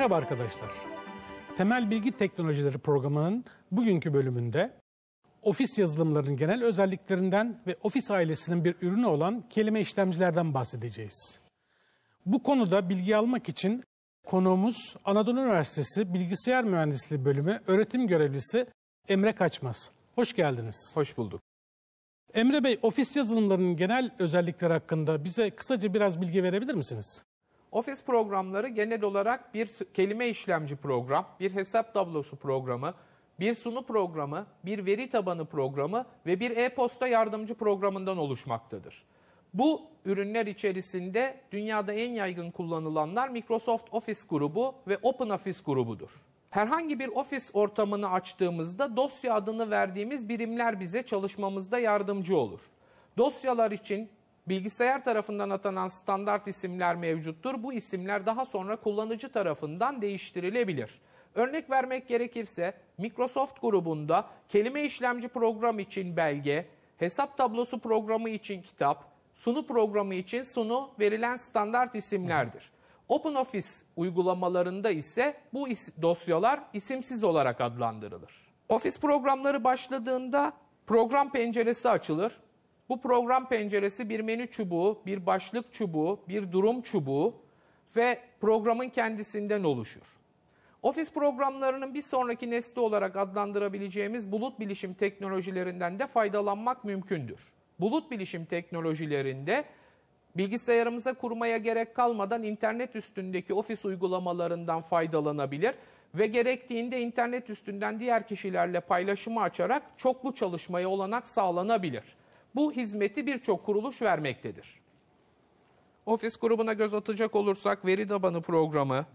Merhaba arkadaşlar. Temel Bilgi Teknolojileri programının bugünkü bölümünde ofis yazılımlarının genel özelliklerinden ve ofis ailesinin bir ürünü olan kelime işlemcilerden bahsedeceğiz. Bu konuda bilgi almak için konuğumuz Anadolu Üniversitesi Bilgisayar Mühendisliği Bölümü öğretim görevlisi Emre Kaçmaz. Hoş geldiniz. Hoş bulduk. Emre Bey, ofis yazılımlarının genel özellikleri hakkında bize kısaca biraz bilgi verebilir misiniz? Ofis programları genel olarak bir kelime işlemci program, bir hesap tablosu programı, bir sunu programı, bir veri tabanı programı ve bir e-posta yardımcı programından oluşmaktadır. Bu ürünler içerisinde dünyada en yaygın kullanılanlar Microsoft Office grubu ve OpenOffice grubudur. Herhangi bir ofis ortamını açtığımızda dosya adını verdiğimiz birimler bize çalışmamızda yardımcı olur. Dosyalar için bilgisayar tarafından atanan standart isimler mevcuttur. Bu isimler daha sonra kullanıcı tarafından değiştirilebilir. Örnek vermek gerekirse Microsoft grubunda kelime işlemci program için belge, hesap tablosu programı için kitap, sunu programı için sunu verilen standart isimlerdir. OpenOffice uygulamalarında ise bu is dosyalar isimsiz olarak adlandırılır. Office programları başladığında program penceresi açılır. Bu program penceresi bir menü çubuğu, bir başlık çubuğu, bir durum çubuğu ve programın kendisinden oluşur. Ofis programlarının bir sonraki nesli olarak adlandırabileceğimiz bulut bilişim teknolojilerinden de faydalanmak mümkündür. Bulut bilişim teknolojilerinde bilgisayarımıza kurmaya gerek kalmadan internet üstündeki ofis uygulamalarından faydalanabilir ve gerektiğinde internet üstünden diğer kişilerle paylaşımı açarak çoklu çalışmaya olanak sağlanabilir. Bu hizmeti birçok kuruluş vermektedir. Ofis grubuna göz atacak olursak veri tabanı programı,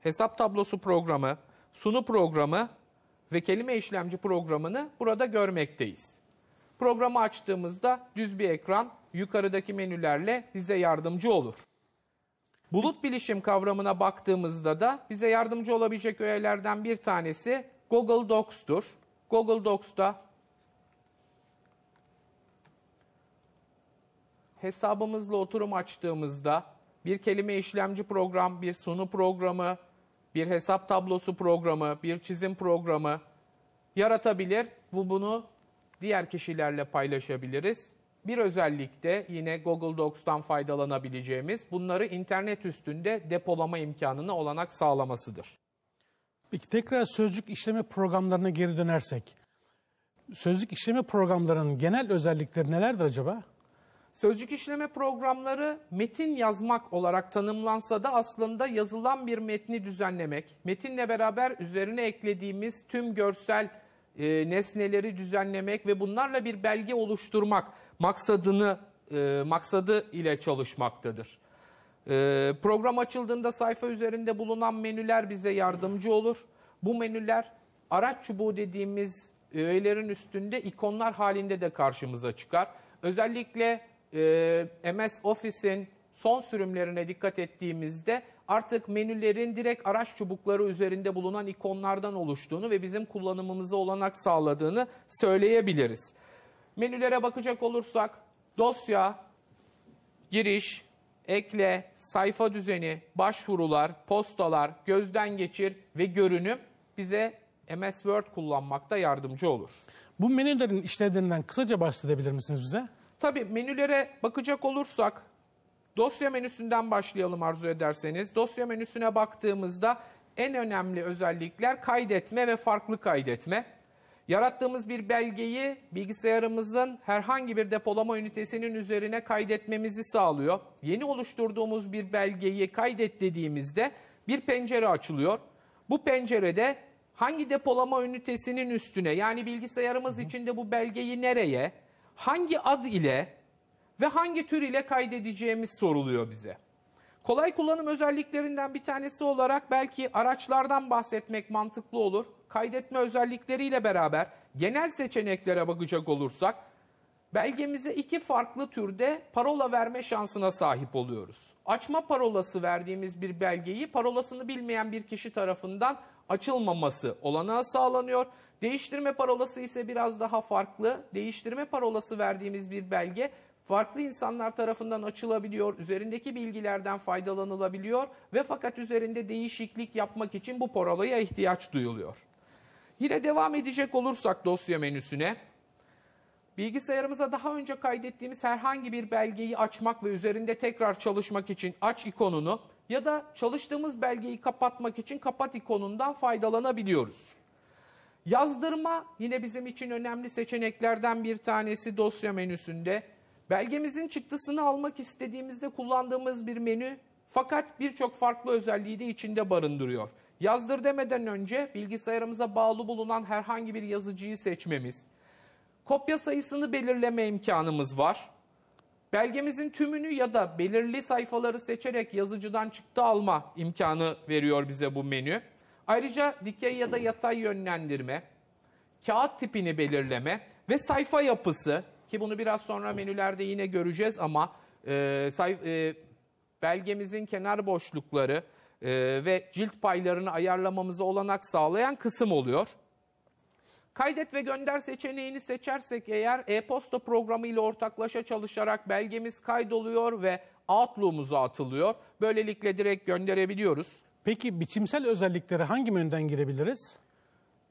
hesap tablosu programı, sunu programı ve kelime işlemci programını burada görmekteyiz. Programı açtığımızda düz bir ekran yukarıdaki menülerle bize yardımcı olur. Bulut bilişim kavramına baktığımızda da bize yardımcı olabilecek öğelerden bir tanesi Google Docs'tur. Google Docs'ta hesabımızla oturum açtığımızda bir kelime işlemci program, bir sunu programı, bir hesap tablosu programı, bir çizim programı yaratabilir. Bu bunu diğer kişilerle paylaşabiliriz. Bir özellik de yine Google Docs'tan faydalanabileceğimiz bunları internet üstünde depolama imkanına olanak sağlamasıdır. Peki tekrar sözcük işleme programlarına geri dönersek, sözcük işleme programlarının genel özellikleri nelerdir acaba? Sözcük işleme programları metin yazmak olarak tanımlansa da aslında yazılan bir metni düzenlemek, metinle beraber üzerine eklediğimiz tüm görsel e, nesneleri düzenlemek ve bunlarla bir belge oluşturmak maksadını e, maksadı ile çalışmaktadır. E, program açıldığında sayfa üzerinde bulunan menüler bize yardımcı olur. Bu menüler araç çubuğu dediğimiz öğelerin üstünde ikonlar halinde de karşımıza çıkar. Özellikle e, MS Office'in son sürümlerine dikkat ettiğimizde artık menülerin direkt araç çubukları üzerinde bulunan ikonlardan oluştuğunu ve bizim kullanımımıza olanak sağladığını söyleyebiliriz. Menülere bakacak olursak dosya, giriş, ekle, sayfa düzeni, başvurular, postalar, gözden geçir ve görünüm bize MS Word kullanmakta yardımcı olur. Bu menülerin işlevlerinden kısaca bahsedebilir misiniz bize? Tabii menülere bakacak olursak dosya menüsünden başlayalım arzu ederseniz. Dosya menüsüne baktığımızda en önemli özellikler kaydetme ve farklı kaydetme. Yarattığımız bir belgeyi bilgisayarımızın herhangi bir depolama ünitesinin üzerine kaydetmemizi sağlıyor. Yeni oluşturduğumuz bir belgeyi kaydet dediğimizde bir pencere açılıyor. Bu pencerede hangi depolama ünitesinin üstüne yani bilgisayarımız içinde bu belgeyi nereye, hangi ad ile ve hangi tür ile kaydedeceğimiz soruluyor bize. Kolay kullanım özelliklerinden bir tanesi olarak belki araçlardan bahsetmek mantıklı olur. Kaydetme özellikleriyle beraber genel seçeneklere bakacak olursak belgemize iki farklı türde parola verme şansına sahip oluyoruz. Açma parolası verdiğimiz bir belgeyi parolasını bilmeyen bir kişi tarafından açılmaması olanağı sağlanıyor. Değiştirme parolası ise biraz daha farklı. Değiştirme parolası verdiğimiz bir belge farklı insanlar tarafından açılabiliyor, üzerindeki bilgilerden faydalanılabiliyor ve fakat üzerinde değişiklik yapmak için bu parolaya ihtiyaç duyuluyor. Yine devam edecek olursak dosya menüsüne, bilgisayarımıza daha önce kaydettiğimiz herhangi bir belgeyi açmak ve üzerinde tekrar çalışmak için aç ikonunu ya da çalıştığımız belgeyi kapatmak için kapat ikonundan faydalanabiliyoruz. Yazdırma yine bizim için önemli seçeneklerden bir tanesi dosya menüsünde. Belgemizin çıktısını almak istediğimizde kullandığımız bir menü fakat birçok farklı özelliği de içinde barındırıyor. Yazdır demeden önce bilgisayarımıza bağlı bulunan herhangi bir yazıcıyı seçmemiz, kopya sayısını belirleme imkanımız var. Belgemizin tümünü ya da belirli sayfaları seçerek yazıcıdan çıktı alma imkanı veriyor bize bu menü. Ayrıca dikey ya da yatay yönlendirme, kağıt tipini belirleme ve sayfa yapısı ki bunu biraz sonra menülerde yine göreceğiz ama e, say, e, belgemizin kenar boşlukları e, ve cilt paylarını ayarlamamıza olanak sağlayan kısım oluyor. Kaydet ve gönder seçeneğini seçersek eğer e-posta programı ile ortaklaşa çalışarak belgemiz kaydoluyor ve Outlook'umuza atılıyor. Böylelikle direkt gönderebiliyoruz. Peki biçimsel özellikleri hangi menüden girebiliriz?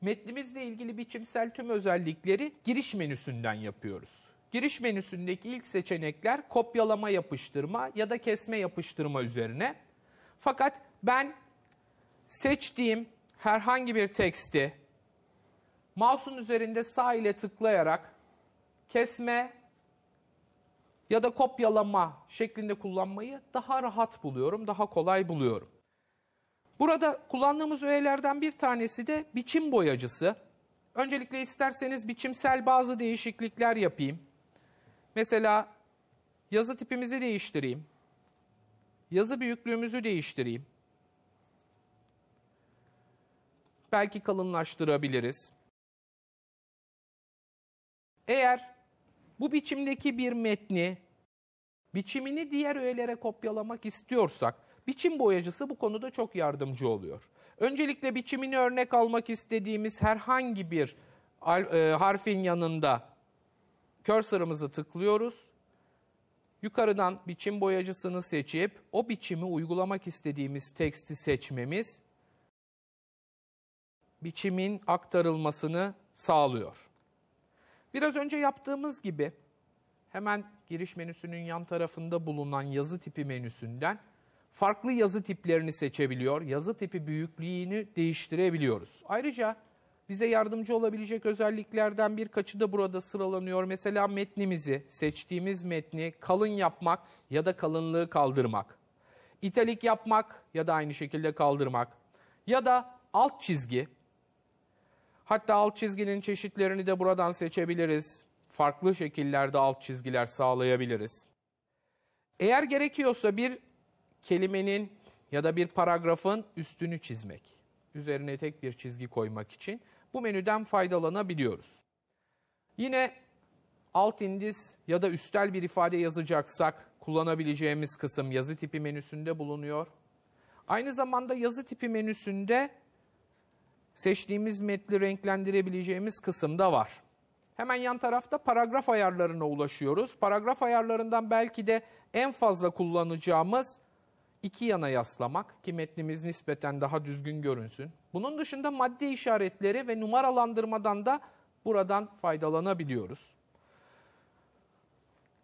Metnimizle ilgili biçimsel tüm özellikleri giriş menüsünden yapıyoruz. Giriş menüsündeki ilk seçenekler kopyalama yapıştırma ya da kesme yapıştırma üzerine. Fakat ben seçtiğim herhangi bir teksti mouse'un üzerinde sağ ile tıklayarak kesme ya da kopyalama şeklinde kullanmayı daha rahat buluyorum, daha kolay buluyorum. Burada kullandığımız öğelerden bir tanesi de biçim boyacısı. Öncelikle isterseniz biçimsel bazı değişiklikler yapayım. Mesela yazı tipimizi değiştireyim. Yazı büyüklüğümüzü değiştireyim. Belki kalınlaştırabiliriz. Eğer bu biçimdeki bir metni biçimini diğer öğelere kopyalamak istiyorsak biçim boyacısı bu konuda çok yardımcı oluyor. Öncelikle biçimini örnek almak istediğimiz herhangi bir e, harfin yanında cursor'ımızı tıklıyoruz. Yukarıdan biçim boyacısını seçip o biçimi uygulamak istediğimiz teksti seçmemiz biçimin aktarılmasını sağlıyor. Biraz önce yaptığımız gibi hemen giriş menüsünün yan tarafında bulunan yazı tipi menüsünden farklı yazı tiplerini seçebiliyor. Yazı tipi büyüklüğünü değiştirebiliyoruz. Ayrıca bize yardımcı olabilecek özelliklerden birkaçı da burada sıralanıyor. Mesela metnimizi, seçtiğimiz metni kalın yapmak ya da kalınlığı kaldırmak. İtalik yapmak ya da aynı şekilde kaldırmak. Ya da alt çizgi. Hatta alt çizginin çeşitlerini de buradan seçebiliriz. Farklı şekillerde alt çizgiler sağlayabiliriz. Eğer gerekiyorsa bir kelimenin ya da bir paragrafın üstünü çizmek, üzerine tek bir çizgi koymak için bu menüden faydalanabiliyoruz. Yine alt indiz ya da üstel bir ifade yazacaksak kullanabileceğimiz kısım yazı tipi menüsünde bulunuyor. Aynı zamanda yazı tipi menüsünde seçtiğimiz metni renklendirebileceğimiz kısım da var. Hemen yan tarafta paragraf ayarlarına ulaşıyoruz. Paragraf ayarlarından belki de en fazla kullanacağımız iki yana yaslamak ki metnimiz nispeten daha düzgün görünsün. Bunun dışında madde işaretleri ve numaralandırmadan da buradan faydalanabiliyoruz.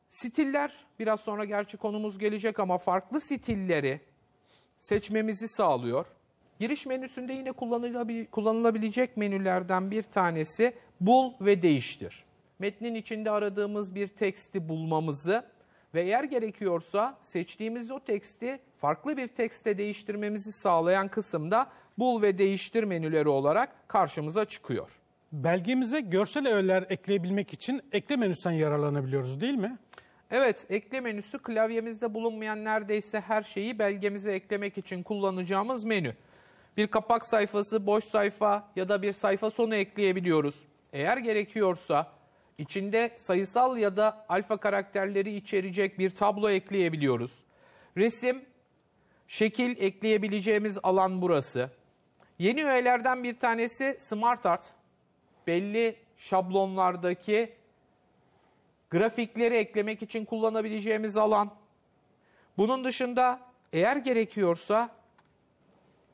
Stiller, biraz sonra gerçi konumuz gelecek ama farklı stilleri seçmemizi sağlıyor. Giriş menüsünde yine kullanılabilecek menülerden bir tanesi bul ve değiştir. Metnin içinde aradığımız bir teksti bulmamızı ve eğer gerekiyorsa seçtiğimiz o teksti farklı bir tekste değiştirmemizi sağlayan kısımda bul ve değiştir menüleri olarak karşımıza çıkıyor. Belgemize görsel öğeler ekleyebilmek için ekle menüsünden yararlanabiliyoruz değil mi? Evet, ekle menüsü klavyemizde bulunmayan neredeyse her şeyi belgemize eklemek için kullanacağımız menü. Bir kapak sayfası, boş sayfa ya da bir sayfa sonu ekleyebiliyoruz. Eğer gerekiyorsa içinde sayısal ya da alfa karakterleri içerecek bir tablo ekleyebiliyoruz. Resim, şekil ekleyebileceğimiz alan burası. Yeni öğelerden bir tanesi Smart Art. Belli şablonlardaki grafikleri eklemek için kullanabileceğimiz alan. Bunun dışında eğer gerekiyorsa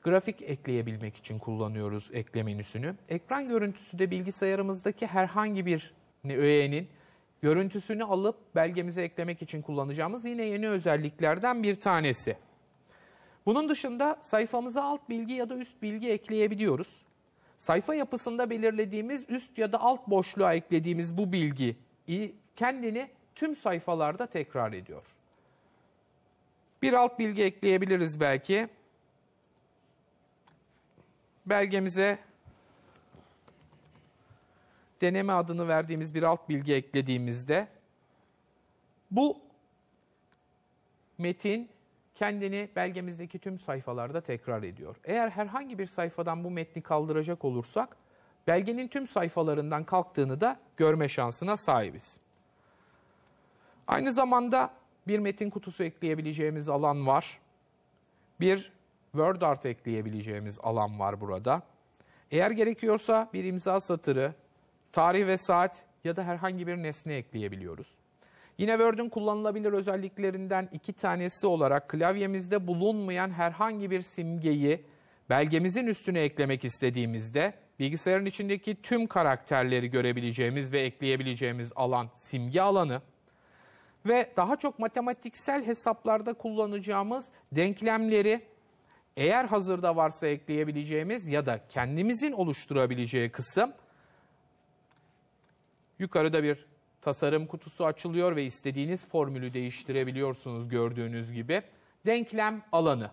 grafik ekleyebilmek için kullanıyoruz ekle menüsünü. Ekran görüntüsü de bilgisayarımızdaki herhangi bir öğenin görüntüsünü alıp belgemize eklemek için kullanacağımız yine yeni özelliklerden bir tanesi. Bunun dışında sayfamıza alt bilgi ya da üst bilgi ekleyebiliyoruz. Sayfa yapısında belirlediğimiz üst ya da alt boşluğa eklediğimiz bu bilgi kendini tüm sayfalarda tekrar ediyor. Bir alt bilgi ekleyebiliriz belki. Belgemize deneme adını verdiğimiz bir alt bilgi eklediğimizde bu metin kendini belgemizdeki tüm sayfalarda tekrar ediyor. Eğer herhangi bir sayfadan bu metni kaldıracak olursak belgenin tüm sayfalarından kalktığını da görme şansına sahibiz. Aynı zamanda bir metin kutusu ekleyebileceğimiz alan var. Bir Word art ekleyebileceğimiz alan var burada. Eğer gerekiyorsa bir imza satırı, tarih ve saat ya da herhangi bir nesne ekleyebiliyoruz. Yine Word'ün kullanılabilir özelliklerinden iki tanesi olarak klavyemizde bulunmayan herhangi bir simgeyi belgemizin üstüne eklemek istediğimizde bilgisayarın içindeki tüm karakterleri görebileceğimiz ve ekleyebileceğimiz alan simge alanı ve daha çok matematiksel hesaplarda kullanacağımız denklemleri eğer hazırda varsa ekleyebileceğimiz ya da kendimizin oluşturabileceği kısım yukarıda bir tasarım kutusu açılıyor ve istediğiniz formülü değiştirebiliyorsunuz gördüğünüz gibi. Denklem alanı.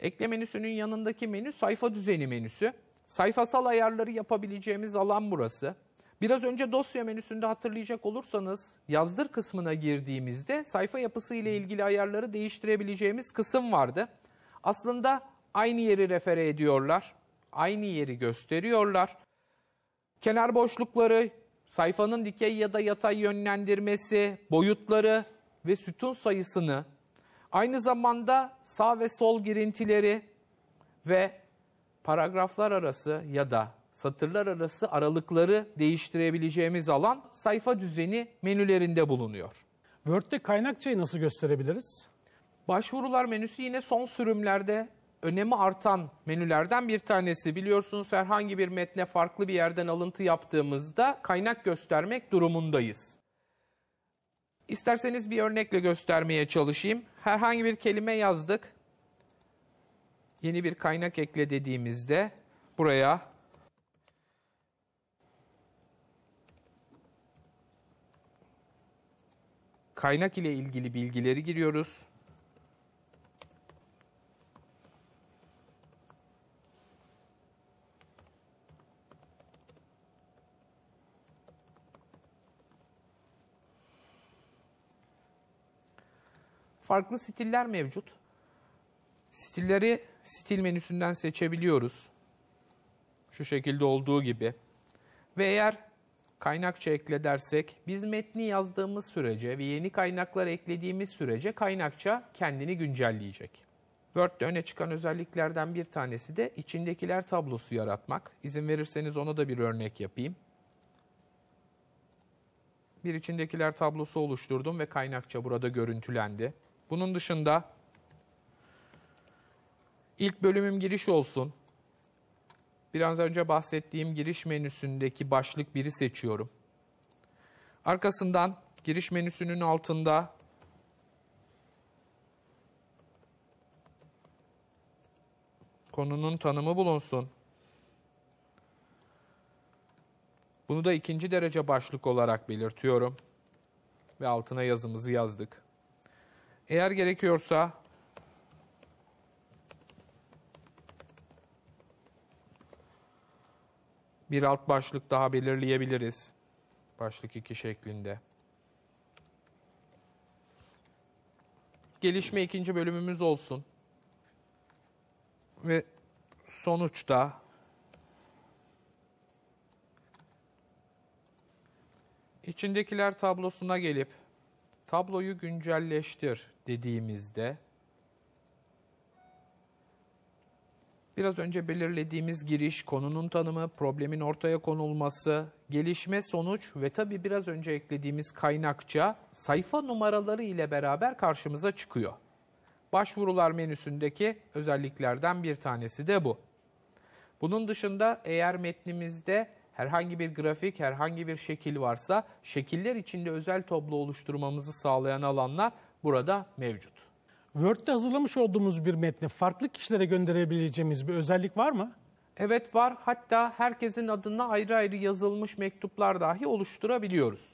Ekle menüsünün yanındaki menü sayfa düzeni menüsü. Sayfasal ayarları yapabileceğimiz alan burası. Biraz önce dosya menüsünde hatırlayacak olursanız yazdır kısmına girdiğimizde sayfa yapısı ile ilgili ayarları değiştirebileceğimiz kısım vardı. Aslında aynı yeri refere ediyorlar. Aynı yeri gösteriyorlar. Kenar boşlukları, sayfanın dikey ya da yatay yönlendirmesi, boyutları ve sütun sayısını, aynı zamanda sağ ve sol girintileri ve paragraflar arası ya da satırlar arası aralıkları değiştirebileceğimiz alan sayfa düzeni menülerinde bulunuyor. Word'de kaynakçayı nasıl gösterebiliriz? Başvurular menüsü yine son sürümlerde önemi artan menülerden bir tanesi. Biliyorsunuz herhangi bir metne farklı bir yerden alıntı yaptığımızda kaynak göstermek durumundayız. İsterseniz bir örnekle göstermeye çalışayım. Herhangi bir kelime yazdık. Yeni bir kaynak ekle dediğimizde buraya kaynak ile ilgili bilgileri giriyoruz. Farklı stiller mevcut. Stilleri stil menüsünden seçebiliyoruz. Şu şekilde olduğu gibi. Ve eğer kaynakça ekle dersek biz metni yazdığımız sürece ve yeni kaynaklar eklediğimiz sürece kaynakça kendini güncelleyecek. Word'de öne çıkan özelliklerden bir tanesi de içindekiler tablosu yaratmak. İzin verirseniz ona da bir örnek yapayım. Bir içindekiler tablosu oluşturdum ve kaynakça burada görüntülendi. Bunun dışında ilk bölümüm giriş olsun. Biraz önce bahsettiğim giriş menüsündeki başlık biri seçiyorum. Arkasından giriş menüsünün altında konunun tanımı bulunsun. Bunu da ikinci derece başlık olarak belirtiyorum. Ve altına yazımızı yazdık. Eğer gerekiyorsa bir alt başlık daha belirleyebiliriz. Başlık 2 şeklinde. Gelişme ikinci bölümümüz olsun. Ve sonuçta içindekiler tablosuna gelip tabloyu güncelleştir dediğimizde Biraz önce belirlediğimiz giriş, konunun tanımı, problemin ortaya konulması, gelişme, sonuç ve tabii biraz önce eklediğimiz kaynakça sayfa numaraları ile beraber karşımıza çıkıyor. Başvurular menüsündeki özelliklerden bir tanesi de bu. Bunun dışında eğer metnimizde herhangi bir grafik, herhangi bir şekil varsa şekiller içinde özel tablo oluşturmamızı sağlayan alanlar burada mevcut. Word'de hazırlamış olduğumuz bir metni farklı kişilere gönderebileceğimiz bir özellik var mı? Evet var. Hatta herkesin adına ayrı ayrı yazılmış mektuplar dahi oluşturabiliyoruz.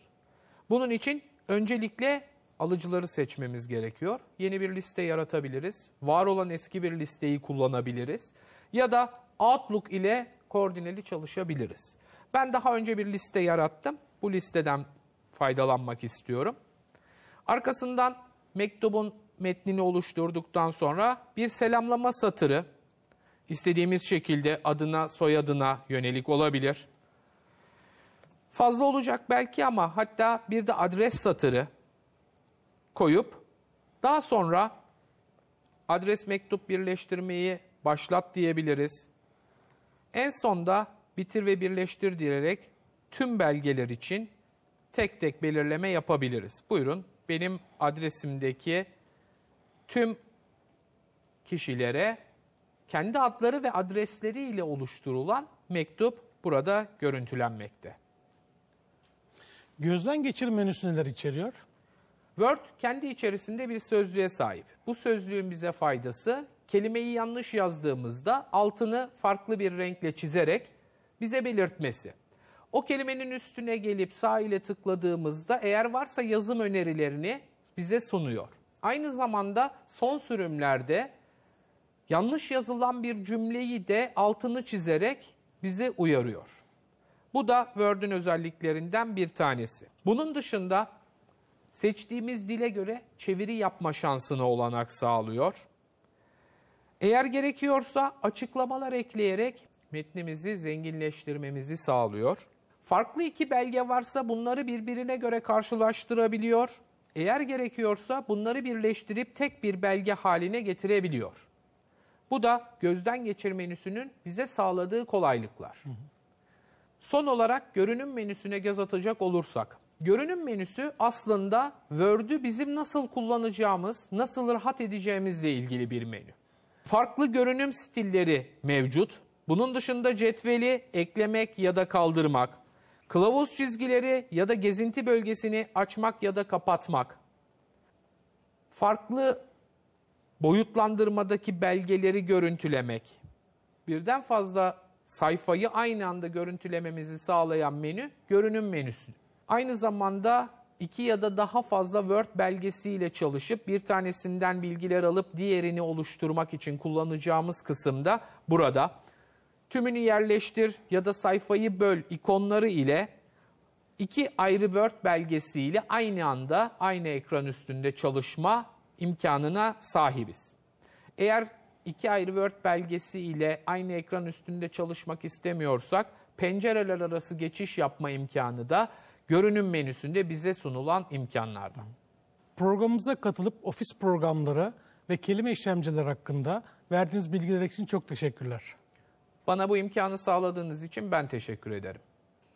Bunun için öncelikle alıcıları seçmemiz gerekiyor. Yeni bir liste yaratabiliriz. Var olan eski bir listeyi kullanabiliriz. Ya da Outlook ile koordineli çalışabiliriz. Ben daha önce bir liste yarattım. Bu listeden faydalanmak istiyorum. Arkasından mektubun metnini oluşturduktan sonra bir selamlama satırı istediğimiz şekilde adına soyadına yönelik olabilir. Fazla olacak belki ama hatta bir de adres satırı koyup daha sonra adres mektup birleştirmeyi başlat diyebiliriz. En sonda bitir ve birleştir diyerek tüm belgeler için tek tek belirleme yapabiliriz. Buyurun benim adresimdeki tüm kişilere kendi adları ve adresleri ile oluşturulan mektup burada görüntülenmekte. Gözden geçir menüsü neler içeriyor? Word kendi içerisinde bir sözlüğe sahip. Bu sözlüğün bize faydası kelimeyi yanlış yazdığımızda altını farklı bir renkle çizerek bize belirtmesi. O kelimenin üstüne gelip sağ ile tıkladığımızda eğer varsa yazım önerilerini bize sunuyor. Aynı zamanda son sürümlerde yanlış yazılan bir cümleyi de altını çizerek bize uyarıyor. Bu da Word'ün özelliklerinden bir tanesi. Bunun dışında seçtiğimiz dile göre çeviri yapma şansına olanak sağlıyor. Eğer gerekiyorsa açıklamalar ekleyerek metnimizi zenginleştirmemizi sağlıyor. Farklı iki belge varsa bunları birbirine göre karşılaştırabiliyor. Eğer gerekiyorsa bunları birleştirip tek bir belge haline getirebiliyor. Bu da gözden geçir menüsünün bize sağladığı kolaylıklar. Son olarak görünüm menüsüne göz atacak olursak, görünüm menüsü aslında Word'ü bizim nasıl kullanacağımız, nasıl rahat edeceğimizle ilgili bir menü. Farklı görünüm stilleri mevcut. Bunun dışında cetveli eklemek ya da kaldırmak, kılavuz çizgileri ya da gezinti bölgesini açmak ya da kapatmak, farklı boyutlandırmadaki belgeleri görüntülemek, birden fazla sayfayı aynı anda görüntülememizi sağlayan menü görünüm menüsü. Aynı zamanda iki ya da daha fazla Word belgesiyle çalışıp bir tanesinden bilgiler alıp diğerini oluşturmak için kullanacağımız kısımda burada. Tümünü yerleştir ya da sayfayı böl ikonları ile iki ayrı Word belgesiyle aynı anda aynı ekran üstünde çalışma imkanına sahibiz. Eğer iki ayrı Word belgesi ile aynı ekran üstünde çalışmak istemiyorsak pencereler arası geçiş yapma imkanı da görünüm menüsünde bize sunulan imkanlardan. Programımıza katılıp ofis programları ve kelime işlemcileri hakkında verdiğiniz bilgiler için çok teşekkürler. Bana bu imkanı sağladığınız için ben teşekkür ederim.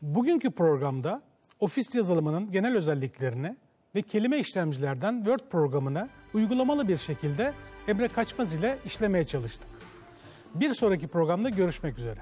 Bugünkü programda ofis yazılımının genel özelliklerini ve kelime işlemcilerden Word programını uygulamalı bir şekilde Emre Kaçmaz ile işlemeye çalıştık. Bir sonraki programda görüşmek üzere.